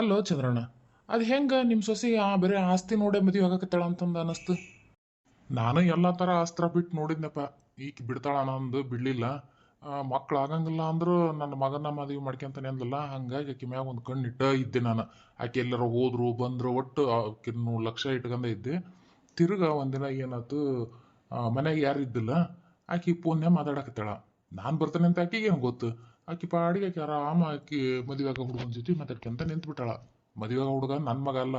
ಅಲ್ಲೋ ಚಂದ್ರಣ್ಣ, ಅದು ಹೆಂಗೆ ನಿಮ್ಮ ಸೊಸಿ ಆ ಬರೀ ಆಸ್ತಿ ನೋಡೇ ಮದುವೆ ಆಗಕತ್ತಾಳ ಅಂತಂದು ಅನ್ನಿಸ್ತು ನಾನು ಎಲ್ಲ ಥರ ಅಸ್ತ್ರ ಬಿಟ್ಟು ನೋಡಿದ್ನಪ್ಪ. ಈಕೆ ಬಿಡ್ತಾಳ ಅನ್ನೊಂದು ಬಿಡಲಿಲ್ಲ. ಮಕ್ಳು ಆಗಂಗಿಲ್ಲ ಅಂದ್ರು ನನ್ನ ಮಗನ ಮದುವೆ ಮಾಡ್ಕೊಂತಾನೆ ಅಂದಲ್ಲ ಹಂಗಾಗಿ ಆಕೆ ಮ್ಯಾಗ ಒಂದು ಕಣ್ಣು ಇಟ್ಟ ಇದ್ದೆ ನಾನು. ಆಕೆ ಎಲ್ಲರ ಹೋದ್ರು, ಬಂದರು, ಒಟ್ಟು ಆಕಿನ್ನು ಲಕ್ಷ ಇಟ್ಕೊಂಡ ಇದ್ದೆ. ತಿರ್ಗ ಒಂದಿನ ಏನಾಯ್ತು ಮನೆಗೆ ಯಾರು ಇದ್ದಿಲ್ಲ ಆಕೆ ಫೋನ್ಯಾಗ ಮಾತಾಡಕತ್ತಾಳ. ನಾನು ಬರ್ತೇನೆ ಅಂತ ಆಕಿಗೆ ಏನು ಗೊತ್ತು? ಆಕಿ ಪಾಡಿಗೆ ಆಕಿ ಆರಾಮ ಆಕಿ ಮದುವೆ ಆಗೋ ಹುಡುಗನ ಜೊತೆ ಮಾತಾಡ್ಕೊಂತ ಮದುವೆ ಆಗೋ ಹುಡುಗ ನನ್ನ ಮಗ ಅಲ್ಲ,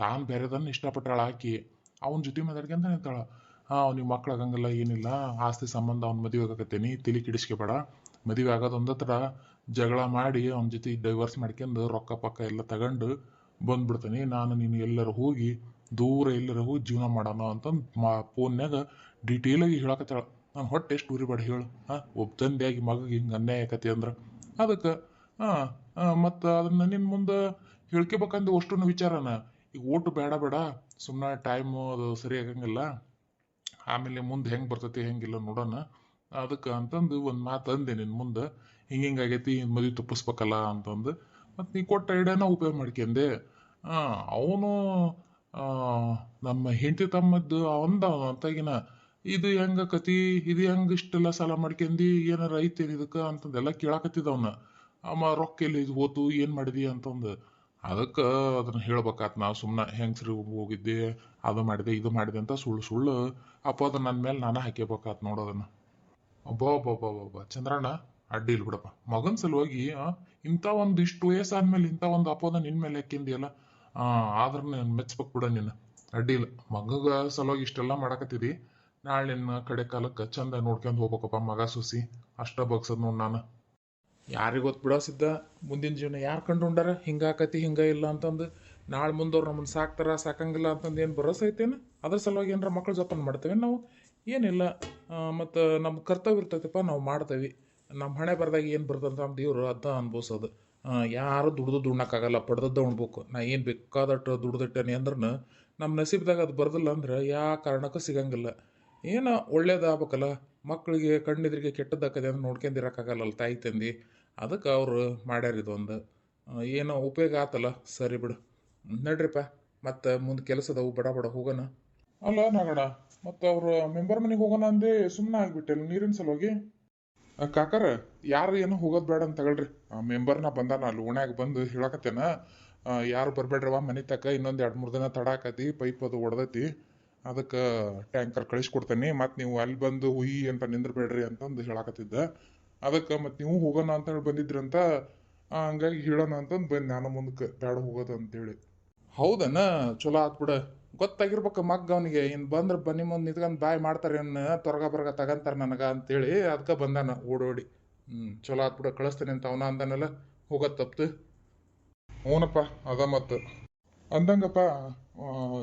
ತಾನು ಬೇರೆದನ್ನ ಇಷ್ಟಪಟ್ಟಾಳ ಆಕಿ. ಅವನ ಜೊತೆ ಮಾತಾಡ್ಕೊಂತ ನಿಂತಾಳ? ಹಾ, ನೀವು ಮಕ್ಳು ಆಗಂಗಿಲ್ಲ ಏನಿಲ್ಲ, ಆಸ್ತಿ ಸಂಬಂಧ ಅವ್ನ ಮದುವೆ ಆಗಕತ್ತೇನಿ ತಲೆ ಕೆಡಿಸ್ಕೊಬೇಡ. ಮದುವೆ ಆಗೋದೊಂದತ್ರ ಜಗಳ ಮಾಡಿ ಅವನ ಜೊತೆ ಡೈವರ್ಸ್ ಮಾಡ್ಕೊಂಡು ರೊಕ್ಕ ಪಕ್ಕ ಎಲ್ಲ ತಗೊಂಡು ಬಂದ್ಬಿಡ್ತೀನಿ. ನಾನು, ನೀನು ಎಲ್ಲರ ಹೋಗಿ, ದೂರ ಎಲ್ಲರ ಹೋಗಿ ಜೀವನ ಮಾಡೋಣ ಅಂತಂದು ಮಾ ಫೋನ್ಯಾಗ ಡೀಟೇಲಾಗಿ ಹೇಳಕತ್ತಾಳ. ನಾನು ಹೊಟ್ಟೆ ಎಷ್ಟು ಉರಿಬೇಡ ಹೇಳು. ಹಾಂ, ಒಬ್ಬ ತಂದೆಯಾಗಿ ಮಗಗೆ ಹಿಂಗೆ ಅನ್ಯಾಯ ಆಕತಿ ಅಂದ್ರೆ. ಅದಕ್ಕೆ, ಹಾಂ ಮತ್ತು ಅದನ್ನ ನಿನ್ನ ಮುಂದೆ ಹೇಳ್ಕೊಬೇಕಂದು ಅಷ್ಟು ವಿಚಾರನ. ಈಗ ಓಟು ಬೇಡ ಬೇಡ ಸುಮ್ಮನೆ ಟೈಮು ಅದು ಸರಿ ಆಗಂಗಿಲ್ಲ. ಆಮೇಲೆ ಮುಂದೆ ಹೆಂಗೆ ಬರ್ತೈತಿ ಹೆಂಗಿಲ್ಲ ನೋಡೋಣ. ಅದಕ್ಕೆ ಅಂತಂದು ಒಂದು ಮಾತು ಅಂದೆ ನಿನ್ನ ಮುಂದೆ. ಹಿಂಗೆ ಹಿಂಗೆ ಆಗೈತಿ ಮದುವೆ ತಪ್ಪಿಸ್ಬೇಕಲ್ಲ ಅಂತಂದು. ಮತ್ತು ನೀ ಕೊಟ್ಟ ಐಡಿಯಾನ ಉಪಯೋಗ ಮಾಡ್ಕೊಂಡೆ ಅವನು ನಮ್ಮ ಹೆಂಡತಿ ತಮ್ಮದ್ದು ಅವಂದ ಅಂತಾಗಿನ ಇದು ಹೆಂಗ ಕತಿ? ಇದು ಹೆಂಗ ಇಷ್ಟೆಲ್ಲ ಸಾಲ ಮಾಡ್ಕೊಂಡಿ ಏನಾರ ಐತೇನು ಇದಕ್ಕೆ? ಅಂತಂದೆಲ್ಲ ಅವ್ನ. ಅಮ್ಮ ರೊಕ್ಕ ಎಲ್ಲಿ ಇದು ಹೋತು? ಏನು ಮಾಡಿದಿ? ಅಂತಂದು. ಅದಕ್ಕೆ ಅದನ್ನ ಹೇಳ್ಬೇಕಾತ್ ನಾ ಸುಮ್ಮನೆ ಹೆಂಗಸ್ರಿ ಹೋಗಿದ್ದೆ? ಅದು ಮಾಡಿದೆ, ಇದು ಮಾಡಿದೆ ಅಂತ ಸುಳ್ಳು ಸುಳ್ಳು ಅದನ್ನ ನನ್ನ ಮೇಲೆ ನಾನು ಹಾಕ್ಯಬೇಕಾತ್ ನೋಡೋದನ್ನ ಅಬ್ಬಾ ಅಬ್ಬಾ ಅಬ್ಬಾ ಚಂದ್ರಣ್ಣ, ಅಡ್ಡಿ ಇಲ್ಲ ಬಿಡಪ್ಪ. ಮಗನ ಸಲುವಾಗಿ ಇಂಥ ಒಂದು ಇಷ್ಟು ವಯಸ್ಸಾದ್ಮೇಲೆ ಇಂಥ ಒಂದು ಅಪೋದ ನಿನ್ನ ಮೇಲೆ ಹಾಕಿಂದಿಯಲ್ಲ ಆದ್ರೆ ಮೆಚ್ಬೇಕು ಬಿಡ ನೀನು. ಅಡ್ಡಿ ಇಲ್ಲ. ಮಗಗ ಸಲುವಾಗಿ ಇಷ್ಟೆಲ್ಲ ಮಾಡಕತ್ತಿದಿ. ನಾಳೆ ನಿನ್ನ ಕಡೆ ಕಾಲಕ್ಕೆ ಚಂದ ನೋಡ್ಕೊಂಡು ಹೋಗ್ಬೇಕಪ್ಪ ಮಗ ಸುಸಿ. ಅಷ್ಟ ಬಗ್ಸದ್ ನೋಡ್ ನಾನು. ಯಾರಿಗೆ ಗೊತ್ತು ಬಿಡೋ ಸಿದ್ಧ ಮುಂದಿನ ಜೀವನ ಯಾರು ಕಂಡುಂಡಾರ? ಹಿಂಗಾಕತಿ ಹಿಂಗ ಇಲ್ಲ ಅಂತಂದು ನಾಳೆ ಮುಂದವ್ರು ನಮ್ಮನ್ನು ಸಾಕ್ತಾರ, ಸಾಕಂಗಿಲ್ಲ ಅಂತಂದು ಏನು ಭರೋಸೆ ಐತೇನು? ಅದ್ರ ಸಲುವಾಗಿ ಏನಾರ ಮಕ್ಳು ಜೋಪಾನ ಮಾಡ್ತೇವೆ ನಾವು? ಏನಿಲ್ಲ. ಮತ್ತು ನಮ್ಮ ಕರ್ತವ್ಯ ಇರ್ತೈತಪ್ಪ, ನಾವು ಮಾಡ್ತೇವೆ. ನಮ್ಮ ಹಣೆ ಬರ್ದಾಗ ಏನು ಬರ್ತದಂತ ನಮ್ಮ ದೇವ್ರು ಅದ ಅನ್ಭವಿಸೋದು. ಯಾರು ದುಡ್ದು ದುಣ್ಣಕ್ಕಾಗಲ್ಲ, ಪಡ್ದದ್ದ ಉಣ್ಬೇಕು. ನಾ ಏನು ಬೇಕಾದಟ್ಟು ದುಡ್ದಿಟ್ಟೇನೆ ಅಂದ್ರೆ ನಮ್ಮ ನಸೀಬ್ದಾಗ ಅದು ಬರ್ದಿಲ್ಲ ಅಂದ್ರೆ ಯಾವ ಕಾರಣಕ್ಕೂ ಸಿಗಂಗಿಲ್ಲ. ಏನೋ ಒಳ್ಳೇದಾಗಬೇಕಲ್ಲ? ಮಕ್ಕಳಿಗೆ ಕಣ್ಣೆದ್ರಿಗೆ ಕೆಟ್ಟದ್ದಾಕದೆ ಅಂತ ನೋಡ್ಕೊಂಡಿರೋಕ್ಕಾಗಲ್ಲ ತಾಯಿ ತಂದೆ. ಅದಕ್ಕೆ ಅವರು ಮಾಡ್ಯಾರ ಇದೊಂದು. ಏನೋ ಉಪಯೋಗ ಆತಲ್ಲ? ಸರಿ ಬಿಡು. ನಡ್ರಿಪ್ಪ. ಮತ್ತೆ ಮುಂದೆ ಕೆಲಸದವು ಬಡ ಬಡ ಹೋಗೋಣ. ಅಲ್ಲ ನಗಡ ಮತ್ತು ಅವರು ಮೆಂಬರ್ ಮನೆಗೆ ಹೋಗೋಣ ಅಂದೆ ಸುಮ್ಮನೆ ಆಗ್ಬಿಟ್ಟೆ ನೀರಿನ ಸಲುವಾಗಿ? ಕಾಕರ, ಯಾರು ಏನು ಹೋಗೋದು ಬೇಡ ಅಂತ ತಗೊಳ್ರಿ. ಆ, ಮೆಂಬರ್ನ ಬಂದಾನ ಅಲ್ಲಿ ಓಣ್ಯಾಗ ಬಂದು ಹೇಳಕತ್ತೇನ. ಯಾರು ಬರಬೇಡ್ರವ ಮನೆ ತಕ್ಕ, ಇನ್ನೊಂದು ಎರಡು ಮೂರು ದಿನ ತಡ ಆಕತಿ ಪೈಪ್ ಅದು ಒಡ್ದೈತಿ. ಅದಕ್ಕೆ ಟ್ಯಾಂಕರ್ ಕಳಿಸ್ಕೊಡ್ತೇನೆ ಮತ್ತು ನೀವು ಅಲ್ಲಿ ಬಂದು ಹುಯಿ ಅಂತ ನಿಂದ್ರಬೇಡ್ರಿ ಅಂತಂದು ಹೇಳಾಕತ್ತಿದ್ದ. ಅದಕ್ಕೆ ಮತ್ತು ನೀವು ಹೋಗೋಣ ಅಂತ ಹೇಳಿ ಬಂದಿದ್ರಂತ ಹಂಗಾಗಿ ಹೇಳೋಣ ಅಂತಂದು ಬಂದು ನಾನು ಮುಂದಕ್ಕೆ ಬೇಡ ಹೋಗೋದು ಅಂತೇಳಿ. ಹೌದನ? ಚಲೋ ಆತ್ ಬಿಡ. ಗೊತ್ತಾಗಿರ್ಬೇಕು ಮಗ್ಗ ಅವನಿಗೆ ಇನ್ನು ಬಂದ್ರೆ ಬನ್ನಿ ಮುಂದೆ ನಿಂತ್ಕೊಂಡು ಬಾಯ್ ಮಾಡ್ತಾರೆ ಏನು ತೊರಗ ಬರಗ ತಗಂತಾರೆ ನನಗೆ ಅಂತೇಳಿ ಅದಕ್ಕೆ ಬಂದಾನ ಓಡೋಡಿ. ಹ್ಞೂ ಚಲೋ ಆತ್ ಬಿಡ, ಕಳಿಸ್ತೇನೆ ಅಂತ ಅವನ ಅಂದನಲ್ಲ ಹೋಗೋದು ತಪ್ತು ಹ್ಞೂನಪ್ಪ, ಅದ ಮತ್ತು ಅಂದಂಗಪ್ಪ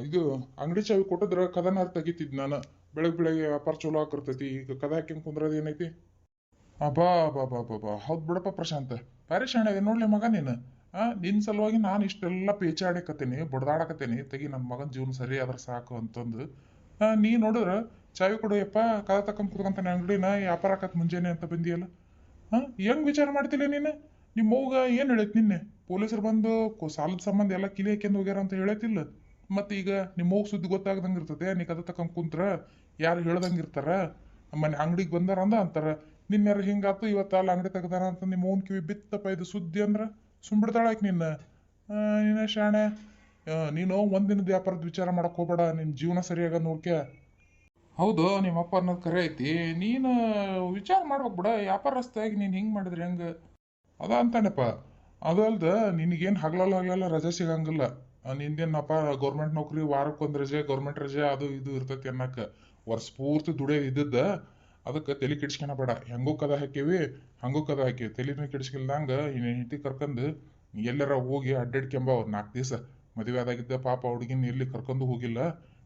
ಇದು ಅಂಗಡಿ ಚಾವಿ ಕೊಟ್ಟಿದ್ರ ಕದನಾರ್ ತೆಗಿತಿದ್ ನಾನು. ಬೆಳಗ್ಗೆ ಬೆಳಗ್ಗೆ ವ್ಯಾಪಾರ ಚಲೋ ಆಗಿರ್ತೈತಿ ಈಗ ಕದ ಹಾಕ್ಯಂಡ್ ಕುಂದ್ರದ ಏನೈತಿ? ಅಬ್ಬಾ ಬಾ ಬಾ ಬಾ ಬಾ ಹೌದು ಬಿಡಪ್ಪ ಪ್ರಶಾಂತ್. ಭಾರಿ ಇದೆ ನೋಡ್ಲಿ ಮಗ ನೀನು. ಆ ನಿನ್ನ ಸಲುವಾಗಿ ನಾನು ಇಷ್ಟೆಲ್ಲ ಪೇಚಾಡಕತ್ತೀನಿ, ಬಡ್ದಾಡಕತ್ತೀನಿ. ತೆಗಿ ನನ್ನ ಮಗನ ಜೀವನ ಸರಿ ಆದ್ರೆ ಸಾಕು ಅಂತಂದು. ನೀ ನೋಡಿದ್ರ ಚಾವಿ ಕೊಡುಯಪ್ಪ ಕದ ತಕೊಂಡ್ ಕುತ್ಕೊಂತಾನೆ ಅಂಗಡಿನ, ವ್ಯಾಪಾರ ಆಕತ್ ಮುಂಜಾನೆ ಅಂತ ಬಂದಿಯಲ್ಲ. ಹಾ ಹೆಂಗ್ ವಿಚಾರ ಮಾಡ್ತಿಲ್ಲ ನೀನು? ನಿಮ್ಮ ಮೌಗ ಏನು ಹೇಳೈತಿ ನಿನ್ನೆ? ಪೊಲೀಸರು ಬಂದು ಕೊ- ಸಾಲದ ಸಂಬಂಧ ಎಲ್ಲ ಕಿಲಿ ಹಾಕ್ಯಂದು ಹೋಗ್ಯಾರ ಅಂತ ಹೇಳೈತಿಲ್ಲ ಮತ್ತೆ ಈಗ ನಿಮ್ಮ ಮೌಗ್ ಸುದ್ದಿ ಗೊತ್ತಾಗ್ದಂಗೆ ಇರ್ತದೆ ನೀ ಕದ ತಕೊಂಡ್ ಕುಂತ್ರ ಯಾರು ಹೇಳ್ದಂಗೆ ಇರ್ತಾರ? ಮನೆ ಅಂಗಡಿಗೆ ಬಂದಾರ ಅಂದ ಅಂತಾರ. ನಿನ್ನೆರ ಹಿಂಗಾತು ಇವತ್ತು ಅಲ್ಲಿ ಅಂಗಡಿ ತೆಗ್ದಾರ ಅಂತ ನಿಮ್ಮ ಕಿವಿ ಬಿತ್ತಪ್ಪ ಇದು ಸುದ್ದಿ ಅಂದ್ರ ಸುಂಬಿಡ್ತಾಳ ಆಕಿ ನಿನ್ನ? ಆ, ನಿನ್ನ ಶಾಣೆ. ನೀನು ಒಂದಿನದ ವ್ಯಾಪಾರದ ವಿಚಾರ ಮಾಡಕ್ ಹೋಗ್ಬೇಡ ನಿನ್ನ ಜೀವನ ಸರಿಯಾಗ ನೋಡ್ಕೆ. ಹೌದು ನಿಮ್ಮಪ್ಪ ಅನ್ನೋದು ಕರೆ ಐತಿ. ನೀನು ವಿಚಾರ ಮಾಡ್ಬೇಕು ಬಿಡ ವ್ಯಾಪಾರಸ್ಥಾಗಿ ನೀನು ಹಿಂಗೆ ಮಾಡಿದ್ರೆ ಹೆಂಗೆ? ಅದ ಅಂತಾನಪ್ಪ. ಅದಲ್ದೆ ನಿನಗೇನು ಹಗಲಲ್ಲ ಹಗಲಲ್ಲ ರಜೆ ಸಿಗಂಗಿಲ್ಲ. ನಿಂದೇನಪ್ಪ ಗೌರ್ಮೆಂಟ್ ನೌಕರಿ ವಾರಕ್ಕೊಂದು ರಜೆ ಗೌರ್ಮೆಂಟ್ ರಜೆ, ಅದು ಇದು ಇರ್ತೈತಿ ಅನ್ನಕ್ಕೆ ವರ್ಷ ಪೂರ್ತಿ ದುಡೇ ಇದ್ದದ್ದ, ಅದಕ್ಕೆ ತಲೆ ಕೆಡಿಸ್ಕೊಳ ಬೇಡ. ಹೆಂಗೂ ಕದ ಹಾಕೀವಿ ಹಂಗೂ ಕದ ಹಾಕಿವಿ ತಲೆನೂ ಕೆಡಿಸ್ಕಿಲ್ದಂಗ ಹೆಂಡತಿ ಕರ್ಕೊಂಡು ಎಲ್ಲರ ಹೋಗಿ ಅಡ್ಡಾಡ್ಕೊಂಬ ನಾಲ್ಕು ದಿವಸ. ಮದುವೆ ಆದಾಗಿದ್ದ ಪಾಪ ಹುಡುಗಿನ ಎಲ್ಲಿ ಕರ್ಕೊಂಡು ಹೋಗಿಲ್ಲ.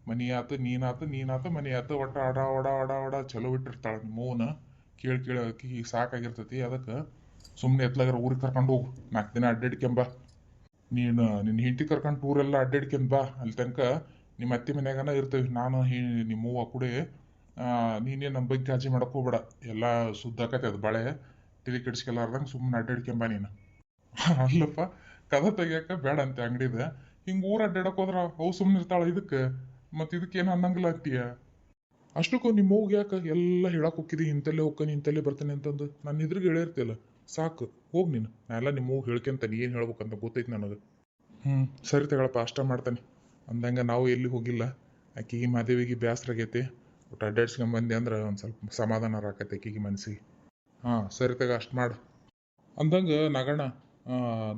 ಮನಿ ಆತು ನೀನಾತು ನೀನಾತು ಮನಿ ಆತು ಒಟ್ಟ ಅಡ, ಒಡ ಒಡ ಒಡ ಚಲೋ ಇಟ್ಟಿರ್ತಾಳ ನಿಮ್ಮ ಮೌನ. ಕೇಳಿ ಕೇಳಿ ಆಕಿ, ಸಾಕಾಗಿರ್ತೈತಿ. ಅದಕ್ಕೆ ಸುಮ್ಮನೆ ಎತ್ಲಾಗಿರೋ ಊರಿಗೆ ಕರ್ಕೊಂಡು ಹೋಗು. ನಾಲ್ಕು ದಿನ ಅಡ್ಡಾಡ್ಕೊಂಬ ನೀನು ನಿನ್ನ ಹೆಂಡತಿ ಕರ್ಕೊಂಡು ಟೂರೆಲ್ಲ ಅಡ್ಡಾಡ್ಕೊಂಬ ಅಲ್ಲಿ ತನಕ ನಿಮ್ಮ ಅತ್ತೆ ಮನೆಯಾಗನ ಇರ್ತೇವೆ. ನಾನು, ಹಿ ನಿಮ್ಮ ಅವ್ವ ಕೂಡಿ ನೀನೇ ನಮ್ಮ ಬಗ್ಗೆ ಮಾಡಕ್ ಹೋಗ್ಬೇಡ. ಎಲ್ಲ ಸುದ್ದಾಕತ್ತೆ ಅದು ಬಳೆ. ತಿಳಿ ಕೆಡಿಸ್ಕೊಲಾರ್ದಂಗೆ ಸುಮ್ಮನೆ ಅಡ್ಡಾಡ್ಕೊಂಬ ನೀನು. ಅಲ್ಲಪ್ಪ, ಕದ ತೆಗಿಯಾಕ ಬೇಡ ಅಂತೆ ಅಂಗಡಿದ. ಹಿಂಗೆ ಊರು ಅಡ್ಡಾಡಕ್ ಹೋದ್ರ ಅವು ಸುಮ್ಮನೆ ಇರ್ತಾಳ ಇದಕ್ಕೆ. ಮತ್ತು ಇದಕ್ಕೇನು ಅನ್ನಂಗಿಲ್ಲ ಅಂತೀಯ? ಅಷ್ಟಕ್ಕೂ ನಿಮ್ಮ ಹೋಗಿ ಯಾಕೆ ಎಲ್ಲ ಹೇಳಕ್ಕೆ ಹೋಗಿದಿ ಇಂತಲ್ಲೇ ಹೋಗ್ತಾನೆ ಇಂತಲ್ಲೇ ಬರ್ತಾನೆ ಅಂತಂದು. ನಾನು ಇದ್ರಿಗೆ ಹೇಳಿರ್ತಿಲ್ಲ ಸಾಕು, ಹೋಗಿ ನೀನು. ನಾನೆಲ್ಲ ಎಲ್ಲ ನಿಮ್ಮ ಹೋಗಿ ಹೇಳ್ಕೊಂತಾನೆ ಏನು ಹೇಳ್ಬೇಕಂತ ಗೊತ್ತೈತೆ ನನಗೆ. ಹ್ಞೂ ಸರಿ ತಗೊಳಪ್ಪ, ಅಷ್ಟ ಮಾಡ್ತಾನೆ. ಅಂದಂಗೆ ನಾವು ಎಲ್ಲಿ ಹೋಗಿಲ್ಲ. ಆಕಿಗೆ ಮಾದೇವಿಗೆ ಬೇಸರ ಆಗೈತೆ. ಒಟ್ಟು ಅಡ್ಡಾಡ್ಸ್ಕೊಂಡ್ ಬಂದೆ ಅಂದ್ರೆ ಒಂದು ಸ್ವಲ್ಪ ಸಮಾಧಾನ ಆಕೈತೆ ಆಕಿಗೆ ಮನಸ್ಸಿಗೆ. ಹಾಂ, ಸರಿ ತಗ, ಅಷ್ಟು ಮಾಡು. ಅಂದಂಗೆ ನಗಣ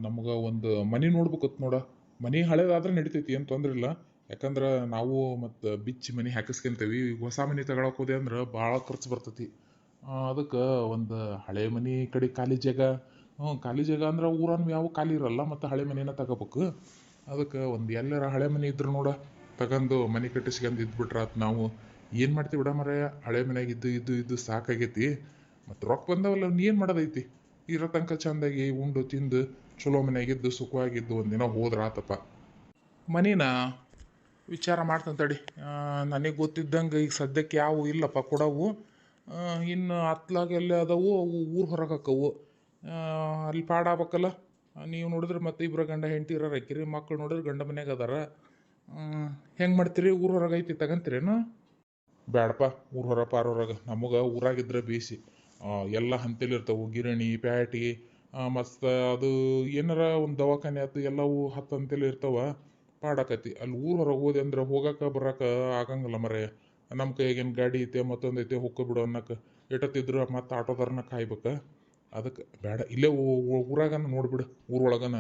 ನಮ್ಗೆ ಒಂದು ಮನೆ ನೋಡ್ಬೇಕತ್ ನೋಡ. ಮನೆ ಹಳೇದಾದ್ರೆ ನಡಿತೈತಿ, ಏನು ತೊಂದ್ರೆ ಇಲ್ಲ. ಯಾಕಂದ್ರೆ ನಾವು ಮತ್ತು ಬಿಚ್ಚಿ ಮನೆ ಹಾಕಿಸ್ಕೊಂತೀವಿ. ಹೊಸ ಮನೆ ತಗೊಳಕ್ಕೆ ಹೋದೆ ಅಂದ್ರೆ ಭಾಳ ಖರ್ಚು ಬರ್ತೈತಿ. ಅದಕ್ಕೆ ಒಂದು ಹಳೆ ಮನೆ ಕಡೆ ಖಾಲಿ ಜಾಗ. ಹ್ಞೂ, ಖಾಲಿ ಜಾಗ ಅಂದ್ರೆ ಊರನ್ನು ಯಾವ ಖಾಲಿ ಇರಲ್ಲ, ಮತ್ತು ಹಳೆ ಮನೆನ ತಗೋಬೇಕು. ಅದಕ್ಕೆ ಒಂದು ಎಲ್ಲರ ಹಳೆ ಮನೆ ಇದ್ರು ನೋಡ, ತಗೊಂಡು ಮನೆ ಕಟ್ಟಿಸ್ಕೊಂಡು ಇದ್ಬಿಟ್ರೆ ಆತ್ ನಾವು. ಏನು ಮಾಡ್ತೀವಿ ಬಿಡ ಮರ ಹಳೆ ಮನೆಯಾಗ ಇದ್ದು ಇದ್ದು ಇದ್ದು ಸಾಕಾಗೈತಿ. ಮತ್ತು ರೊಕ್ಕ ಬಂದವಲ್ಲ ಏನು ಮಾಡೋದೈತಿ? ಇರೋ ತನಕ ಚಂದಾಗಿ ಉಂಡು, ತಿಂದು, ಚಲೋ ಮನೆಯಾಗಿದ್ದು ಸುಖವಾಗಿದ್ದು ಒಂದಿನ ಹೋದ್ರ ಆತಪ್ಪ ಮನಿನ ವಿಚಾರ ಮಾಡ್ತಾನೆ ತಡಿ. ನನಗೆ ಗೊತ್ತಿದ್ದಂಗೆ ಈಗ ಸದ್ಯಕ್ಕೆ ಯಾವ ಇಲ್ಲಪ್ಪ ಕೊಡವು. ಇನ್ನು ಹತ್ಲಾಗ ಎಲ್ಲಿ ಅದಾವು ಅವು ಊರು ಹೊರಗೆ ಹಾಕವು. ಅಲ್ಲಿ ಪಾಡಾಗಬೇಕಲ್ಲ ನೀವು ನೋಡಿದ್ರೆ ಮತ್ತೆ ಇಬ್ಬರು ಗಂಡ ಹೆಂಡತಿ ಇರೋರು ಹಾಕಿರಿ ಮಕ್ಳು ನೋಡಿದ್ರೆ ಗಂಡ ಮನ್ಯಾಗ ಅದಾರ. ಹೆಂಗೆ ಮಾಡ್ತೀರಿ? ಊರು ಹೊರಗೆ ಐತಿ ತಗಂತೀರೇನು? ಬ್ಯಾಡಪ್ಪ, ಊರು ಹೊರ ಪಾರ ಹೊರಗೆ. ನಮಗೆ ಊರಾಗಿದ್ರೆ ಬೇಸಿ. ಎಲ್ಲ ಹಂತೇಲಿ ಇರ್ತಾವೆ, ಗಿರಣಿ, ಪ್ಯಾಟಿ ಮತ್ತು ಅದು ಏನಾರ ಒಂದು ದವಾಖಾನೆ ಆಯ್ತು ಎಲ್ಲವೂ ಹತ್ತು ಹಂತೇಲಿ ಇರ್ತಾವ ಪಾಡಾಕತಿ ಅಲ್ಲಿ ಊರು ಹೊರಗೆ ಹೋದೆ ಅಂದ್ರೆ ಹೋಗಕ್ಕೆ ಬರಕ್ಕೆ ಆಗಂಗಿಲ್ಲ ಮರೆ. ನಮ್ಮ ಕೈಗೇನು ಗಾಡಿ ಐತೆ, ಮತ್ತೊಂದು ಐತೆ, ಹೊಕ್ಕ ಬಿಡು ಅನ್ನಕ್ಕೆ ಎಟತ್ತಿದ್ರು ಮತ್ತೆ ಆಟೋದಾರನ ಕಾಯ್ಬೇಕು. ಅದಕ್ಕೆ ಬೇಡ, ಇಲ್ಲೇ ಊರಾಗನ ನೋಡ್ಬಿಡು, ಊರೊಳಗನ.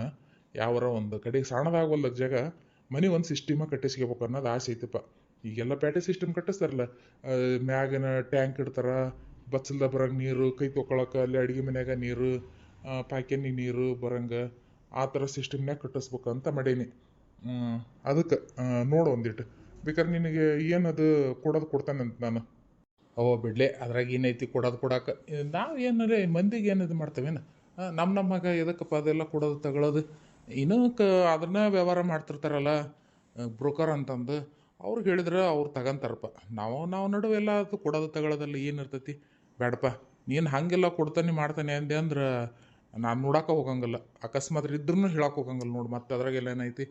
ಯಾವರ ಒಂದು ಕಡೆಗೆ ಸಣ್ಣದಾಗವಲ್ಲ ಜಾಗ ಮನೆ ಒಂದು ಸಿಸ್ಟಮ ಕಟ್ಟಿಸ್ಕೋಬೇಕು ಅನ್ನೋದು ಆಸೆ ಐತಪ್ಪ. ಈಗೆಲ್ಲ ಪ್ಯಾಟೆ ಸಿಸ್ಟಮ್ ಕಟ್ಟಿಸ್ತಾರಲ್ಲ ಮ್ಯಾಗಿನ ಟ್ಯಾಂಕ್ ಇಡ್ತಾರೆ, ಬಚ್ಚಲ್ದ ಬರಂಗೆ ನೀರು, ಕೈ ತೊಗೊಳಕ್ಕೆ ಅಲ್ಲಿ ಅಡುಗೆ ಮನ್ಯಾಗ ನೀರು ಪ್ಯಾಕೆನಿಗೆ ನೀರು ಬರಂಗೆ, ಆ ಥರ ಸಿಸ್ಟಮ್ನಾಗ ಕಟ್ಟಿಸ್ಬೇಕಂತ ಮಾಡೀನಿ. ಅದಕ್ಕೆ ನೋಡು ಒಂದಿಟ್ಟು ಬೇಕಾದ್ರೆ ನಿನಗೆ ಏನದು ಕೊಡೋದು ಕೊಡ್ತಾನಂತ ನಾನು. ಅವ ಬಿಡ್ಲೆ, ಅದ್ರಾಗ ಏನೈತಿ ಕೊಡೋದು ಕೊಡಾಕ. ನಾವು ಏನಾರ, ಮಂದಿಗೆ ಏನು? ಇದು ಮಾಡ್ತೇವೇನು ನಮ್ಮ ನಮ್ಮಗ ಎದಕ್ಕಪ್ಪ ಅದೆಲ್ಲ ಕೊಡೋದು ತಗೊಳ್ಳೋದು ಇನ್ನೂ ಕ ಅದನ್ನ ವ್ಯವಹಾರ ಮಾಡ್ತಿರ್ತಾರಲ್ಲ ಬ್ರೋಕರ್ ಅಂತಂದು ಅವ್ರಿಗೆ ಹೇಳಿದ್ರೆ ಅವ್ರು ತಗೊಂತಾರಪ್ಪ. ನಾವು ನಾವು ನಡುವೆ ಎಲ್ಲ ಅದು ಕೊಡೋದು ತಗೊಳ್ಳೋದಲ್ಲ ಏನು ಇರ್ತೈತಿ? ಬೇಡಪ್ಪ ನೀನು ಹಾಗೆಲ್ಲ ಕೊಡ್ತಾನೆ, ಮಾಡ್ತಾನೆ ಅಂದೆ ಅಂದ್ರೆ ನಾನು ನೋಡಕ್ಕೆ ಹೋಗಂಗಿಲ್ಲ. ಅಕಸ್ಮಾತ್ ಇದ್ರೂ ಹೇಳಕ್ಕೆ ಹೋಗಂಗಿಲ್ಲ ನೋಡಿ, ಮತ್ತೆ ಅದ್ರಾಗೆಲ್ಲ ಏನೈತಿ?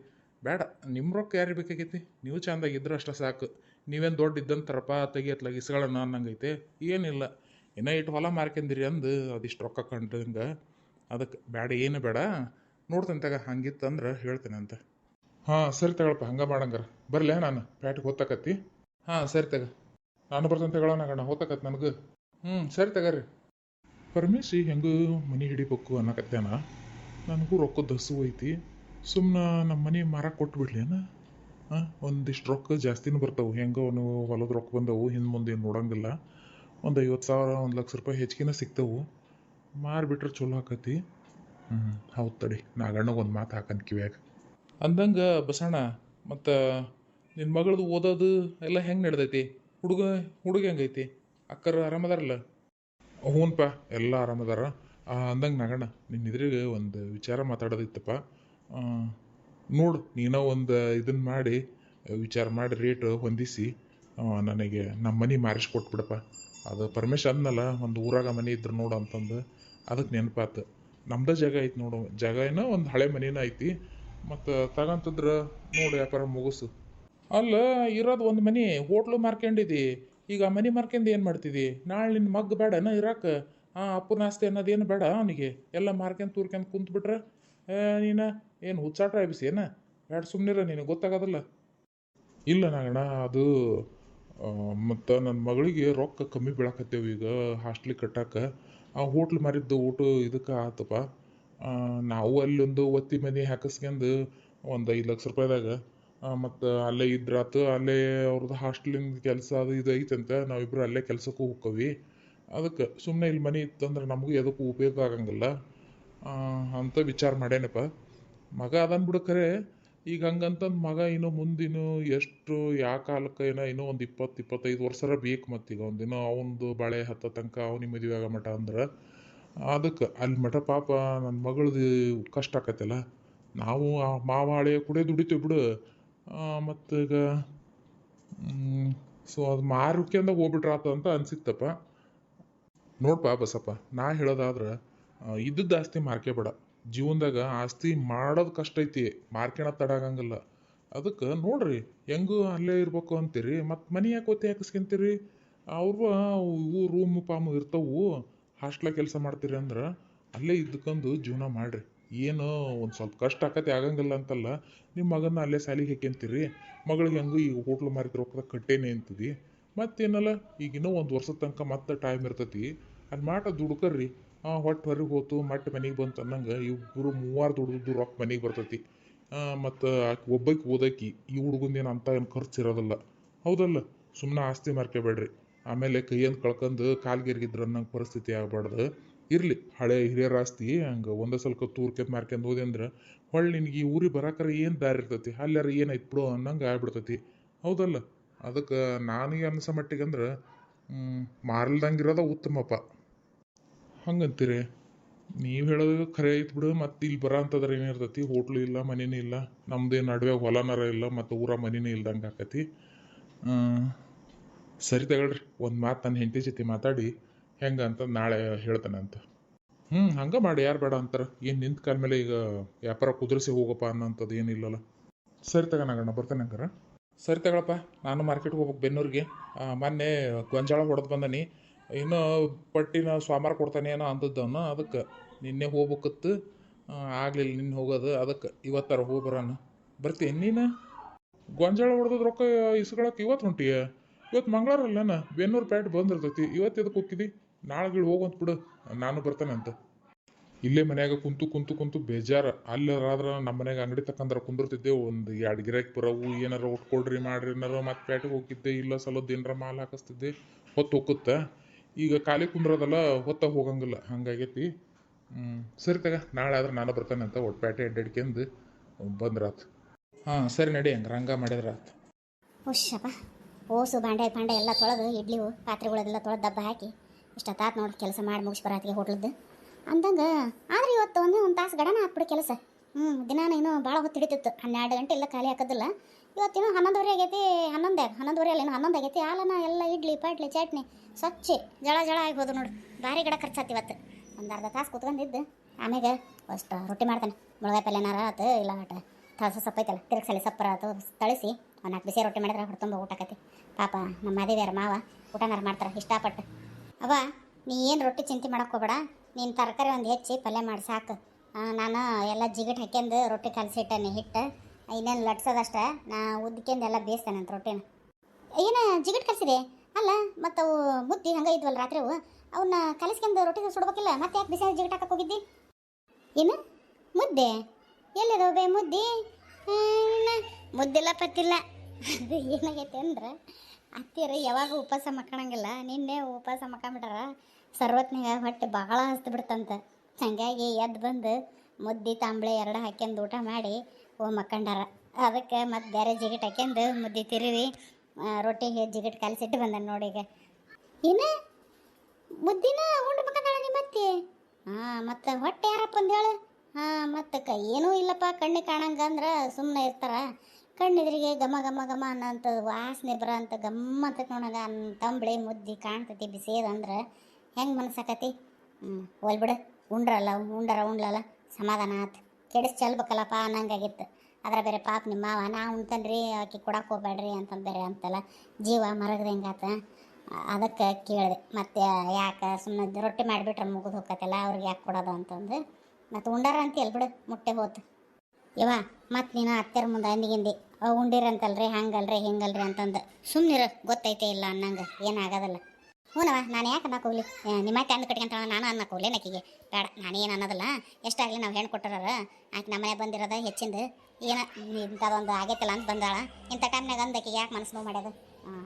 ಬೇಡ ನಿಮ್ಮ ರೊಕ್ಕ ಯಾರಿಗೆ ಬೇಕಾಗೈತಿ? ನೀವು ಚಂದಾಗಿದ್ರೆ ಅಷ್ಟೇ ಸಾಕು. ನೀವೇನು ದೊಡ್ಡ ಇದ್ದಂತಾರಪ್ಪ ತೆಗಿಯತ್ಲಾಗ ಇಸ್ಗಳನ್ನ ಅನ್ನಂಗೈತೆ? ಏನಿಲ್ಲ. ಇನ್ನೂ ಇಟ್ಟು ಹೊಲ ಮಾರ್ಕೆಂದಿರಿ ಅಂದು ಅದಿಷ್ಟು ರೊಕ್ಕ ಕಂಡಂಗೆ ಅದಕ್ಕೆ ಬೇಡ ಏನು ಬೇಡ. ನೋಡ್ತೇನೆ ತಗ ಹಂಗಿತ್ತಂದ್ರೆ ಹೇಳ್ತೇನೆ ಅಂತ. ಹಾಂ, ಸರಿ ತಗೊಳಪ್ಪ, ಹಂಗೆ ಮಾಡಂಗಾರ. ಬರಲೇ ನಾನು, ಪ್ಯಾಟಿಗೆ ಹೊತ್ತಕತ್ತಿ ಹಾಂ, ಸರಿ ತಗ. ನಾನು ಬರ್ತೇನೆ ತಗೊಳ್ಳೋಣ ಕಣ ಹೊತ್ತಕತ್ ನನಗೆ. ಹ್ಞೂ ಸರಿ ತಗರಿ. ಪರಮೇಶಿ ಹೆಂಗೂ ಮನೆ ಹಿಡಿಬೇಕು ಅನ್ನಕತ್ತೇನ? ನನಗೂ ರೊಕ್ಕದ ಹಸು ಐತಿ. ಸುಮ್ಮನೆ ನಮ್ಮ ಮನೆ ಮಾರಕ್ಕೆ ಕೊಟ್ಬಿಡ್ಲೇನ ಹಾಂ ಒಂದಿಷ್ಟು ರೊಕ್ಕ ಜಾಸ್ತಿನೂ ಬರ್ತಾವೆ. ಹೆಂಗೆ ಅವನು ಹೊಲದ ರೊಕ್ಕ ಬಂದವು, ಹಿಂದೆ ಮುಂದೆ ಏನು ನೋಡಂಗಿಲ್ಲ. ಒಂದು ಐವತ್ತು ಸಾವಿರ, ಒಂದು ಲಕ್ಷ ರೂಪಾಯಿ ಹೆಚ್ಚಿಗೆನ ಸಿಗ್ತಾವು. ಮಾರಿಬಿಟ್ರೆ ಚಲೋ ಆಕತಿ. ಹ್ಞೂ ಹೌದು ತಡಿ. ನಾಗಣ್ಣಗೆ ಒಂದು ಮಾತು ಹಾಕಂತ ಕಿವ್ಯಾಗ. ಅಂದಂಗೆ, ಬಸಣ್ಣ, ಮತ್ತು ನಿನ್ನ ಮಗಳದು ಓದೋದು ಎಲ್ಲ ಹೆಂಗೆ ನಡ್ದೈತಿ? ಹುಡುಗ ಹುಡುಗ ಹೆಂಗೈತಿ? ಅಕ್ಕರ ಆರಾಮದಾರಲ್ಲ? ಹ್ಞೂನ್ಪ ಎಲ್ಲ ಆರಾಮದಾರ. ಅಂದಂಗೆ ನಾಗಣ್ಣ ನಿನ್ನ ಎದುರಿಗೆ ಒಂದು ವಿಚಾರ ಮಾತಾಡೋದಿತ್ತಪ್ಪ. ನೋಡು, ನೀನೋ ಒಂದು ಇದನ್ನು ಮಾಡಿ, ವಿಚಾರ ಮಾಡಿ ರೇಟ್ ಹೊಂದಿಸಿ. ನನಗೆ ನಮ್ಮ ಮನೆ ಮಾರಿಸ್ಕೊಟ್ಬಿಡಪ್ಪ ಅದು ಪರಮೇಶ್ ಅಂದ್ನಲ್ಲ, ಒಂದು ಊರಾಗ ಮನೆ ಇದ್ರೆ ನೋಡು ಅಂತಂದು. ಅದಕ್ಕೆ ನೆನಪಾತು. ನಮ್ದೇ ಜಾಗ ಐತಿ ನೋಡು. ಜಾಗ ಏನೋ ಒಂದು ಹಳೆ ಮನೇನ ಐತಿ. ಮತ್ತು ತಗಂತಂದ್ರೆ ನೋಡು ವ್ಯಾಪಾರ ಮುಗಿಸು. ಅಲ್ಲ, ಇರೋದು ಒಂದು ಮನೆ, ಹೋಟ್ಲು ಮಾರ್ಕೊಂಡಿದ್ದಿ ಈಗ ಆ ಮನೆ ಮಾರ್ಕೊಂಡು ಏನು ಮಾಡ್ತಿದ್ದಿ ನಾಳೆ ನಿನ್ನ ಮಗ್ ಬೇಡನ ಇರಾಕ? ಆ, ಅಪ್ಪನ ಆಸ್ತಿ ಅನ್ನೋದೇನು ಬೇಡ ಅವನಿಗೆ? ಎಲ್ಲ ಮಾರ್ಕೊಂಡು ತೂರ್ಕೊಂಡು ಕುಂತ್ಬಿಟ್ರೆ? ನೀನು ಏನು ಹುಚ್ಚಾಟ ಎಬ್ಬಿಸಿ ಏನ? ಎರಡು ಸುಮ್ಮನಿರ ನಿನಗೆ ಗೊತ್ತಾಗೋದಿಲ್ಲ. ಇಲ್ಲ ನಾಗಣ್ಣ, ಅದು ಮತ್ತು ನನ್ನ ಮಗಳಿಗೆ ರೊಕ್ಕ ಕಮ್ಮಿ ಬೀಳಾಕತ್ತೇವು ಈಗ ಹಾಸ್ಟ್ಲಿಗೆ ಕಟ್ಟಕ್ಕೆ ಆ ಹೋಟ್ಲ್ ಮಾರಿದ್ದು ಊಟ ಇದಕ್ಕೆ ಆತಪ್ಪ. ನಾವು ಅಲ್ಲೊಂದು ಒತ್ತಿ ಮನೆ ಹಾಕಿಸ್ಕೊಂಡು ಒಂದು ಐದು ಲಕ್ಷ ರೂಪಾಯಿದಾಗ ಮತ್ತು ಅಲ್ಲೇ ಇದ್ರಾತು, ಅಲ್ಲೇ ಅವ್ರದ್ದು ಹಾಸ್ಟ್ಲಿಂದ ಕೆಲಸ ಅದು ಇದು ಐತಂತ ನಾವಿಬ್ಬರು ಅಲ್ಲೇ ಕೆಲಸಕ್ಕೂ ಹೋಗ್ಕವಿ. ಅದಕ್ಕೆ ಸುಮ್ಮನೆ ಇಲ್ಲಿ ಮನೆ ಇತ್ತಂದ್ರೆ ನಮಗೂ ಎದಕ್ಕೂ ಉಪಯೋಗ ಆಗಂಗಿಲ್ಲ. ಅಂತ ವಿಚಾರ ಮಾಡೇನಪ್ಪ ಮಗ ಅದನ್ ಬಿಡಕರೆ, ಈಗ ಹಂಗಂತ ಮಗ ಇನ್ನು ಮುಂದಿನ ಎಷ್ಟು ಯಾವ ಕಾಲಕ್ಕೆ ಏನೋ ಇನ್ನೂ ಒಂದು ಇಪ್ಪತ್ತು ಇಪ್ಪತ್ತೈದು ವರ್ಷರ ಬೇಕು ಮತ್ತೀಗ. ಒಂದಿನ ಅವನದು ಬಾಳೆ ಹತ್ತ ತನಕ ಅವನಿಗೆ ಮದುವೆ ಆಗ ಮಟ ಅಂದ್ರೆ, ಅದಕ್ಕೆ ಅಲ್ಲಿ ಮಠ ಪಾಪ ನನ್ನ ಮಗಳದು ಕಷ್ಟ ಆಕತ್ತಲ್ಲ ನಾವು ಆ ಮಾವ ಹಳೆ ಕೂಡ ದುಡಿತೀವಿ ಬಿಡು. ಮತ್ತು ಈಗ ಸೊ ಅದು ಮಾರುಕ್ಯಂದ ಹೋಗ್ಬಿಟ್ರಾತ ಅಂತ ಅನ್ಸಿತ್ತಪ್ಪ. ನೋಡ್ಪ ಬಸಪ್ಪ, ನಾ ಹೇಳೋದಾದ್ರೆ ಇದ್ದು ಜಾಸ್ತಿ ಮಾರ್ಕೆ ಬೇಡ. ಜೀವನದಾಗ ಆಸ್ತಿ ಮಾಡೋದು ಕಷ್ಟ ಐತಿ ಮಾರ್ಕೆಣ ತಡಾಗಂಗಿಲ್ಲ ಅದಕ್ಕೆ ನೋಡ್ರಿ, ಹೆಂಗೂ ಅಲ್ಲೇ ಇರ್ಬೇಕು ಅಂತೀರಿ, ಮತ್ತು ಮನೆ ಯಾಕೆ ಒತ್ತೆ ಹಾಕಿಸ್ಕೊಂತೀರಿ? ಅವ್ರು ಇವು ರೂಮು ಪಾಮು ಇರ್ತಾವು ಹಾಸ್ಟ್ಲಾಗ ಕೆಲಸ ಮಾಡ್ತೀರಿ ಅಂದ್ರೆ ಅಲ್ಲೇ ಇದ್ಕೊಂಡು ಜೀವನ ಮಾಡ್ರಿ. ಏನು ಒಂದು ಸ್ವಲ್ಪ ಕಷ್ಟ ಆಕತಿ, ಆಗಂಗಿಲ್ಲ ಅಂತಲ್ಲ ನಿಮ್ಮ ಮಗನ ಅಲ್ಲೇ ಸಾಲಿಗೆ ಹಾಕ್ಯಂತೀರಿ, ಮಗಳಿಗೆ ಹೆಂಗೂ ಈಗ ಹೋಟ್ಲು ಮಾರಿದ ರೊಕ್ಕದ ಕಟ್ಟೇನೆ ಅಂತಿದಿ. ಮತ್ತೇನಲ್ಲ ಈಗ ಇನ್ನೂ ಒಂದು ವರ್ಷದ ತನಕ ಮತ್ತೆ ಟೈಮ್ ಇರ್ತೈತಿ, ಅದು ಮಾಟ ದುಡ್ಕರ್ರಿ. ಹೊಟ್ಟೆ ಹೊರಗೆ ಹೋತು ಮಟ್ಟ ಮನೆಗೆ ಬಂತು ಅನ್ನಂಗೆ ಇಬ್ಬರು ಮೂವಾರು ದುಡ್ದು ರೊಕ್ಕ ಮನೆಗೆ ಬರ್ತೈತಿ. ಮತ್ತು ಆಕೆ ಒಬ್ಬಾಕಿ ಓದಾಕಿ ಈ ಹುಡುಗಂದೇನು ಅಂತ ಏನು ಖರ್ಚು ಇರೋದಿಲ್ಲ ಹೌದಲ್ಲ? ಸುಮ್ಮನೆ ಆಸ್ತಿ ಮಾರ್ಕೋಬೇಡ್ರಿ. ಆಮೇಲೆ ಕೈಯಂದು ಕಳ್ಕೊಂಡು ಕಾಲ್ಗೆರ್ಗಿದ್ರ ಅನ್ನಂಗೆ ಪರಿಸ್ಥಿತಿ ಆಗ್ಬಾರ್ದು. ಇರಲಿ, ಹಳೆ ಹಿರಿಯರ ಆಸ್ತಿ, ಹಂಗೆ ಒಂದೇ ಸಲ ತೂರ್ಕೆತ್ ಮಾರ್ಕೊಂಡು ಹೋದೆ ಅಂದ್ರೆ ಹೊಳ್ಳಿ ನಿನಗೆ ಈ ಊರಿಗೆ ಬರಾಕರ ಏನು ದಾರಿ ಇರ್ತೈತಿ ಅಲ್ಲಾರ ಏನೈತೆ ಬಿಡು ಅನ್ನಂಗೆ ಆಗ್ಬಿಡ್ತೈತಿ. ಹೌದಲ್ಲ? ಅದಕ್ಕೆ ನನಗೆ ಅನ್ಸೋ ಮಟ್ಟಿಗೆ ಅಂದ್ರೆ ಮಾರಲ್ದಂಗೆ ಉತ್ತಮಪ್ಪ ಹಂಗಂತೀರಿ? ನೀವು ಹೇಳೋದು ಖರೆ ಐತಿ ಬಿಡು, ಮತ್ತೆ ಇಲ್ಲಿ ಬರ ಅಂತಂದ್ರೆ ಏನಿರ್ತೈತಿ ಹೋಟ್ಲು ಇಲ್ಲ, ಮನೇನೂ ಇಲ್ಲ. ನಮ್ದೇನು ನಡುವೆ ಹೊಲನರ ಇಲ್ಲ, ಮತ್ತು ಊರ ಮನೇನೂ ಇಲ್ದಂಗೆ ಆಕತಿ. ಸರಿ ತಗೊಳ್ರಿ, ಒಂದು ಮಾತು ನನ್ನ ಹೆಂಡತಿ ಜೊತೆ ಮಾತಾಡಿ, ಹೆಂಗೆ ಅಂತ ನಾಳೆ ಹೇಳ್ತಾನೆ ಅಂತ ಹ್ಞೂ ಹಂಗೆ ಮಾಡಿ, ಯಾರು ಬೇಡ ಅಂತಾರೆ. ಏನು ನಿಂತ ಕಾಲ ಮೇಲೆ ಈಗ ವ್ಯಾಪಾರ ಕುದುರಿಸಿ ಹೋಗಪ್ಪ ಅನ್ನೋಂಥದ್ದು ಏನಿಲ್ಲಲ್ಲ ಸರಿ ತಗೋಣ ಬರ್ತಾನೆ ಹಂಗಾರ. ಸರಿ ತಗೊಳಪ್ಪ, ನಾನು ಮಾರ್ಕೆಟ್ಗೆ ಹೋಗ್ಬೇಕು ಬೆನ್ನೂರಿಗೆ. ಮೊನ್ನೆ ಗೊಂಜಾಳ ಹೊಡೆದು ಬಂದನಿ. ಇನ್ನೂ ಪಟ್ಟಿನ ಸೋಮವಾರ ಕೊಡ್ತಾನೆ ಏನೋ ಅಂದದ್ದವನು ಅದಕ್ಕೆ ನಿನ್ನೆ ಹೋಗ್ಬೇಕತ್ತು. ಆಗಲಿಲ್ಲ ನಿನ್ನೆ ಹೋಗೋದು. ಅದಕ್ಕೆ ಇವತ್ತಾರ ಹೋಗಿ ಬರೋಣ ಬರ್ತೀನಿ. ನೀನು? ಗೊಂಜಾಳ ಹೊಡೆದ್ ರೊಕ್ಕ ಇಸ್ಕೊಳಕ್ಕೆ ಇವತ್ತು ಹೊಂಟಿಯ? ಇವತ್ತು ಮಂಗಳವಾರ ಅಲ್ಲನ? ಬೆನ್ನೂರು ಪ್ಯಾಟ್ ಬಂದಿರ್ತೈತಿ. ಇವತ್ತು ಎದಕ್ಕೆ ಹೋಗಿದ್ದಿ ನಾಳೆ ಗಿಡ ಹೋಗಂತ ಬಿಡು ನಾನು ಬರ್ತಾನೆ ಅಂತ. ಇಲ್ಲೇ ಮನ್ಯಾಗ ಕುಂತು ಕುಂತು ಕುಂತು ಬೇಜಾರು. ಅಲ್ಲರಾದ್ರೆ ನಮ್ಮ ಮನೆಯಾಗ ಅಂಗಡಿ ತಕ್ಕಂದ್ರೆ ಕುಂದಿರ್ತಿದ್ದೆ. ಒಂದು ಎರಡು ಗಿರಾಕಿ ಪುರವು ಏನಾರ ಉಟ್ಕೊಳ್ರಿ ಮಾಡ್ರಿ ಏನಾರ ಮತ್ತೆ ಪ್ಯಾಟಿಗೆ ಹೋಗಿದ್ದೆ ಇಲ್ಲ ಸಲದ ಏನಾರ ಮಾಲ್ ಹಾಕಿಸ್ತಿದ್ದೆ. ಹೊತ್ತು ಹೋಗುತ್ತಾ ಈಗ ಖಾಲಿ ಕುಂದ್ರದಲ್ಲ ಹೊತ್ತ ಹೋಗಂಗಿಲ್ಲ. ಹಂಗಾಗೈತಿ. ಸರಿ ತಗ, ನಾಳೆ ಆದ್ರೆ ನಾನು ಬರ್ತಾನೆ ಅಂತ ಒಟ್ಟು ಪ್ಯಾಟೆ ಅಡ್ಡಾಡ್ಕೊಂಡು ಬಂದ್ರಾತ್ ಹಾಂ, ಸರಿ ನಡಿ ಹಂಗೆ ರಂಗ ಮಾಡಿದ್ರಾತ್ ಹುಷಪ್ಪ ಓಸು, ಬಾಂಡೆ, ಪಾಂಡೆ ಎಲ್ಲ ತೊಳೆದು ಇಡ್ಲಿವು ಪಾತ್ರೆಗಳೆಲ್ಲ ತೊಳೆದು ದಬ್ಬ ಹಾಕಿ, ಇಷ್ಟೊತ್ತಾತು ನೋಡಿ ಕೆಲಸ ಮಾಡಿ ಮುಗಿಸಿ ಬರತ್ತಿಗೆ ಹೋಟ್ಲದ್ದು. ಅಂದಂಗೆ, ಆದ್ರೆ ಇವತ್ತು ಒಂದು ಒಂದು ತಾಸು ಗಡನ ಹಾಕ್ಬಿಡು ಕೆಲಸ. ಹ್ಞೂ ದಿನಾನ ಇನ್ನೂ ಭಾಳ ಹೊತ್ತು ಹಿಡಿತಿತ್ತು. ಹನ್ನೆರಡು ಗಂಟೆ ಎಲ್ಲ ಖಾಲಿ ಹಾಕೋದಿಲ್ಲ. ಇವತ್ತಿನೂ ಹನ್ನೊಂದುವರೆ ಆಗೈತಿ, ಹನ್ನೊಂದೇ, ಹನ್ನೊಂದುವರೆ ಅಲ್ಲ ಹನ್ನೊಂದು ಆಗೈತಿ. ಹಾಲನ ಎಲ್ಲ ಇಡ್ಲಿ ಪಾಟ್ಲಿ ಚಟ್ನಿ ಸ್ವಚ್ಛ ಜಳ ಜಳ ಆಗ್ಬೋದು ನೋಡು. ಭಾರಿ ಗಿಡ ಖರ್ಚಾತಿ ಇವತ್ತು. ಒಂದು ಅರ್ಧ ತಾಸು ಕೂತ್ಕೊಂಡಿದ್ದು ಆಮೇಲೆ ಅಷ್ಟು ರೊಟ್ಟಿ ಮಾಡ್ತಾನೆ. ಮುಳಗಾಯಿ ಪಲ್ಯನಾರ ಆತು, ಇಲ್ಲ ಆಟ ತಳಸ ಸಪ್ಪೈತಲ್ಲ ತಿರ್ಗ್ಸಲಿ ಸಪ್ಪರ ಆತು, ತಳಿಸಿ ಒಂದು ನಾಲ್ಕು ಬಿಸಿ ರೊಟ್ಟಿ ಮಾಡಿದ್ರೆ ಊಟ ಆಕತಿ. ಪಾಪ ನಮ್ಮ ಮಾದೇವಿಯರ ಮಾವ ಊಟನಾರ ಮಾಡ್ತಾರೆ, ಇಷ್ಟಪಟ್ಟು. ಅವ ನೀ ಏನು ರೊಟ್ಟಿ ಚಿಂತೆ ಹೋಗ್ಬೇಡ. ನೀನು ತರಕಾರಿ ಒಂದು ಹೆಚ್ಚಿ ಪಲ್ಯ ಮಾಡಿ ಸಾಕು. ನಾನು ಎಲ್ಲ ಜಿಗಿಟ್ ಹಾಕ್ಯಂದು ರೊಟ್ಟಿ ಕಲಸಿಟ್ಟನೆ, ಹಿಟ್ಟು. ಇನ್ನೇನು ಲಟ್ಸೋದಷ್ಟೇ ನಾ ಉದ್ದಕ್ಕೆಂದು ಎಲ್ಲ ಬೇಯಿಸ್ತೇನೆ ಅಂತ ರೊಟ್ಟಿನ. ಏನು ಜಿಗಟ್ ಕಲಿಸಿದೆ ಅಲ್ಲ ಮತ್ತು ಅವು ಮುದ್ದಿ ಹಂಗೆ ಇದ್ವಲ್ಲ ರಾತ್ರಿ ಅವು. ಅವನ್ನ ಕಲಿಸ್ಕೊಂಡು ರೊಟ್ಟಿ ಸುಡ್ಬೇಕಿಲ್ಲ, ಮತ್ತೆ ಯಾಕೆ ಬಿಸಿ ಜಿಗಟ್ ಹಾಕಕ್ಕೆ ಹೋಗಿದ್ದಿ? ಏನು? ಮುದ್ದೆ? ಎಲ್ಲಿದಾವ ಬೇ ಮುದ್ದಿ? ಮುದ್ದಿಲ್ಲ ಪತ್ತಿಲ್ಲ. ಅದು ಏನಾಗೈತೆ ಅಂದ್ರೆ, ಅತ್ತಿಯರು ಯಾವಾಗ ಉಪವಾಸ ಮಕ್ಕಳಂಗಿಲ್ಲ ನಿನ್ನೆ ಉಪವಾಸ ಮಕ್ಕಂಬಿಟ್ಟಾರ ಸರ್ವತ್ನಾಗ ಹೊಟ್ಟೆ ಭಾಳ ಹಸ್ತು ಬಿಡ್ತಂತ. ಹಂಗಾಗಿ ಎದ್ದು ಬಂದು ಮುದ್ದಿ, ತಾಂಬಳೆ ಎರಡು ಹಾಕ್ಯಂದು ಊಟ ಮಾಡಿ ಓ ಮಕ್ಕಂಡಾರ. ಅದಕ್ಕೆ ಮತ್ತೆ ಬೇರೆ ಜಿಗಿಟ್ ಹಾಕ್ಯಂದು ಮುದ್ದೆ ತಿರುವಿ ರೊಟ್ಟಿಗೆ ರೊಟ್ಟಿ ಜಿಗಿಟ್ ಕಲಸಿಟ್ಟು ಬಂದ ನೋಡಿ ಈಗ. ಏನು? ಮುದ್ದಿನ ಉಂಡು ಮಕ್ಕಂಡಾಳ ನಿಮ್ಮ ಮತ್ತೆ? ಹಾಂ ಮತ್ತು ಹೊಟ್ಟೆ ಯಾರಪ್ಪ ಅಂದೇಳು ಹಾಂ ಮತ್ತು ಕ ಏನೂ ಇಲ್ಲಪ್ಪ, ಕಣ್ಣು ಕಾಣಂಗ ಅಂದ್ರೆ ಸುಮ್ಮನೆ ಇರ್ತಾರ. ಕಣ್ಣೆದ್ರಿಗೆ ಘಮ ಘಮ ಘಮ ಅನ್ನೋಂಥ ವಾಸನೆ ಬರೋ ಅಂತ ಗಮ್ಮ ಅಂತ ನೋಡಂಗ ತಂಬಳಿ ಮುದ್ದಿ ಕಾಣ್ತೈತಿ ಬಿಸಿದಂದ್ರೆ ಹೆಂಗೆ ಮನಸ್ಸಾಕತಿ ಹ್ಞೂ ಹೋಲ್ಬಿಡು ಉಂಡ್ರಲ್ಲ, ಉಂಡರ ಉಣ್ಲಲ್ಲ ಸಮಾಧಾನ ಆತು. ಕೆಡಿಸ್ ಚೆಲ್ಬೇಕಲ್ಲಪ್ಪ ಅನ್ನಂಗಾಗಿತ್ತು. ಅದರ ಬೇರೆ ಪಾಪ ನಿಮ್ಮ ಮಾವ, ನಾ ಉಣ್ತನ್ರಿ, ಆಕೆ ಕೊಡಕ್ಕೆ ಹೋಗ್ಬೇಡ್ರಿ ಅಂತಂದು ಬೇರೆ ಅಂತಲ್ಲ. ಜೀವ ಮರಗದ ಹೆಂಗಾತ? ಅದಕ್ಕೆ ಕೇಳಿದೆ ಮತ್ತೆ ಯಾಕೆ ಸುಮ್ಮನೆ ರೊಟ್ಟಿ ಮಾಡಿಬಿಟ್ರೆ ಮುಗಿದು ಹೋಗತ್ತಲ್ಲ, ಅವ್ರಿಗೆ ಯಾಕೆ ಕೊಡೋದು ಅಂತಂದು. ಮತ್ತು ಉಂಡಾರ ಅಂತ ಎಲ್ಬಿಡು ಮುಟ್ಟೆ ಹೋತು. ಇವ ಮತ್ತು ನೀನು ಅತ್ತೆರ ಮುಂದೆ ಅಂದಿಗಿಂದಿ ಅವು ಉಂಡಿರಂತಲ್ರಿ, ಹಂಗಲ್ರಿ, ಹಿಂಗಲ್ರಿ ಅಂತಂದು. ಸುಮ್ಮನಿರು ಗೊತ್ತೈತೆ ಇಲ್ಲ ಅನ್ನಂಗೆ ಏನಾಗೋದಲ್ಲ ಹ್ಞೂನವ ನಾನು ಯಾಕೆ ಅನ್ನಕ್ಕೆ ಹೋಗ್ಲಿ ನಿಮ್ಮ ಅತ್ತೆ ಅಂದು ಕಟ್ಕೊಂತಾಳ ನಾನು ಅನ್ನಕ್ಕೆ ಹೋಗ್ಲಿ ನಕ್ಕಿಗೆ ಬೇಡ ನಾನೇನು ಅನ್ನೋದಿಲ್ಲ. ಎಷ್ಟಾಗಲಿ ನಾವು ಹೆಣ್ಣು ಕೊಟ್ಟರ ಆಕೆ ನಮ್ಮನೆ ಬಂದಿರೋದ ಹೆಚ್ಚಿಂದು. ಏನ ಇಂಥದೊಂದು ಆಗೈತಲ್ಲ ಅಂತ ಬಂದಾಳ. ಇಂಥ ಟೈಮ್ನಾಗ ಅಂದಕ್ಕೆ ಯಾಕೆ ಮನಸ್ಸು ನೋವು ಮಾಡ್ಯೋದು?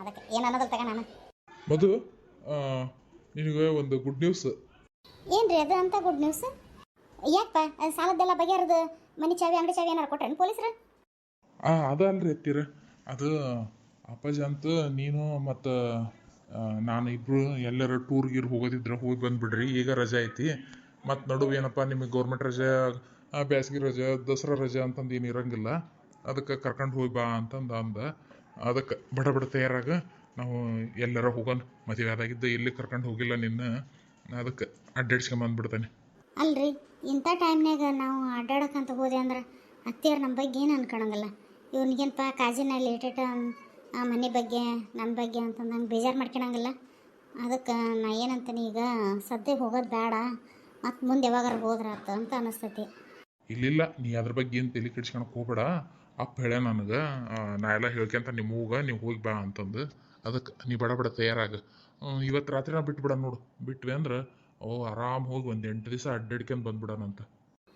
ಅದಕ್ಕೆ ಏನು ಅನ್ನೋದಿಲ್ಲ ತಗ ನಾನು. ಮಧು ನಿನಗೆ ಒಂದು ಗುಡ್ ನ್ಯೂಸ್ ಏನ್ರಿ ಅದು ಅಂತ ಗುಡ್ ನ್ಯೂಸ್ ಯಾಕಪ್ಪ ಅದು ಸಾಲದ್ದೆಲ್ಲ ಬಗೆಹರಿದು? ಮನೆ ಚಾವಿ ಅಂಗಡಿ ಚಾವಿ ಏನಾರು ಕೊಟ್ರೇನು ಪೊಲೀಸರು? ಆ ಅದಲ್ರಿ ಎತ್ತೀರ ಅದು ಅಪ್ಪಾಜಿ ಅಂತ ನೀನು ಮತ್ತು ನಾನು ಇಬ್ರು, ಎಲ್ಲರ ಟೂರ್ ಗೀರ್ ಹೋಗೋದಿದ್ರೆ ಹೋಗಿ ಬಂದ್ಬಿಡ್ರಿ, ಈಗ ರಜೆ ಐತಿ. ಮತ್ತು ನಡುವೆ ಏನಪ್ಪ, ನಿಮಗೆ ಗೌರ್ಮೆಂಟ್ ರಜೆ ಬ್ಯಾಸ್ಗೆ ರಜೆ, ದಸರಾ ರಜೆ ಅಂತಂದು ಏನು ಇರಂಗಿಲ್ಲ. ಅದಕ್ಕೆ ಕರ್ಕೊಂಡು ಹೋಗಿ ಬಾ ಅಂತಂದು ಅಂದ. ಅದಕ್ಕೆ ಬಡ ಬಡ ತಯಾರಾಗ ನಾವು ಎಲ್ಲರ ಹೋಗೋಣ. ಮದುವೆ ಆದಾಗಿದ್ದ ಎಲ್ಲಿ ಕರ್ಕೊಂಡು ಹೋಗಿಲ್ಲ ನಿನ್ನ. ಅದಕ್ಕೆ ಅಡ್ಡಾಡ್ಸ್ಕೊಂಬಂದ್ಬಿಡ್ತಾನೆ ಅಲ್ರಿ, ಇಂಥ ಟೈಮ್ನಾಗ ನಾವು ಅಡ್ಡಾಡಕ್ಕಂತ ಹೋದೆ ಅಂದ್ರೆ ಅತ್ತೆಯವ್ರು ನಮ್ಮ ಬಗ್ಗೆ ಏನು ಅನ್ಕೊಳಂಗಿಲ್ಲ ಇವ್ನಿಗೇನಪ್ಪ ಕಾಜಿನ ಲೇಟೆಡ್ ಮನೆ ಬಗ್ಗೆ ನನ್ನ ಬಗ್ಗೆ ಅಂತ ನಂಗೆ ಬೇಜಾರು ಮಾಡ್ಕೊಳಂಗಿಲ್ಲ. ಅದಕ್ಕೆ ನಾ ಏನಂತೀನಿ ಈಗ ಸದ್ಯ ಹೋಗೋದು ಬೇಡ ಮತ್ತು ಮುಂದೆ ಯಾವಾಗಾರ ಹೋದ್ರಾತ ಅಂತ ಅನಿಸ್ತೈತಿ. ಇಲ್ಲಿಲ್ಲ ನೀ ಅದ್ರ ಬಗ್ಗೆ ಏನು ತಲೆ ಕೆಡ್ಸ್ಕೊಳಕ್ ಹೋಗ್ಬೇಡ. ಅಪ್ಪ ಹೇಳ ನನಗೆ ನಾ ಎಲ್ಲ ಹೇಳ್ಕೊಂತ ನಿಮ್ಮೂಗ ನೀವು ಹೋಗಿ ಬಾ ಅಂತಂದು. ಅದಕ್ಕೆ ನೀ ಬಡ ಬಡ ತಯಾರಾಗ. ಇವತ್ತು ರಾತ್ರಿ ನಾ ಬಿಟ್ಬಿಡ ನೋಡು. ಬಿಟ್ವಿ ಅಂದ್ರೆ ಓ ಆರಾಮ್ ಹೋಗಿ ಒಂದು ಎಂಟು ದಿವಸ ಅಡ್ಡಾಡ್ಕೊಂಡು ಬಂದ್ಬಿಡೋಣ ಅಂತ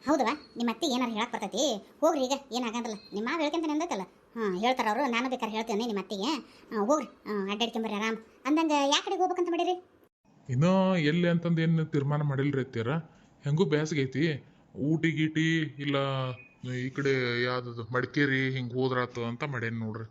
ಹೌದವಾ? ನಿಮ್ಮ ಅತ್ತೆ ಏನಾರು ಹೇಳಕ್ ಬರ್ತೈತಿ? ಹೋಗ್ರಿ ಈಗ ಏನಾಗಂಗಿಲ್ಲ ನಿಮ್ಮ ಮಾವ ಹೇಳ್ಕೊಂತ ಅಂದೈತಲ್ಲ. ಹಾಂ, ಹೇಳ್ತಾರ ಅವರು. ನಾನು ಬೇಕಾದ್ರೆ ಹೇಳ್ತೇನೆ ನಿಮ್ಮ ಅತ್ತಿಗೆ. ಹೋಗ್ರಿ. ಅಡ್ಡಾಡ್ಕೊಂಬರ್ರಿ ಆರಾಮ್. ಅಂದಂಗೆ ಯಾ ಕಡೆಗೆ ಹೋಗ್ಬೇಕಂತ ಮಾಡಿರಿ? ಇನ್ನೂ ಎಲ್ಲಿ ಅಂತಂದು ಏನು ತೀರ್ಮಾನ ಮಾಡಿಲ್ರಿ ಅತ್ತೀರ ಹೆಂಗೂ ಬೇಸಿಗೆ ಐತಿ. ಊಟಿ ಗೀಟಿ ಇಲ್ಲ ಈ ಕಡೆ ಯಾವ್ದು ಮಡಿಕೇರಿ ಹಿಂಗೆ ಹೋದ್ರಾತು ಅಂತ ಮಾಡೇನಿ ನೋಡ್ರಿ.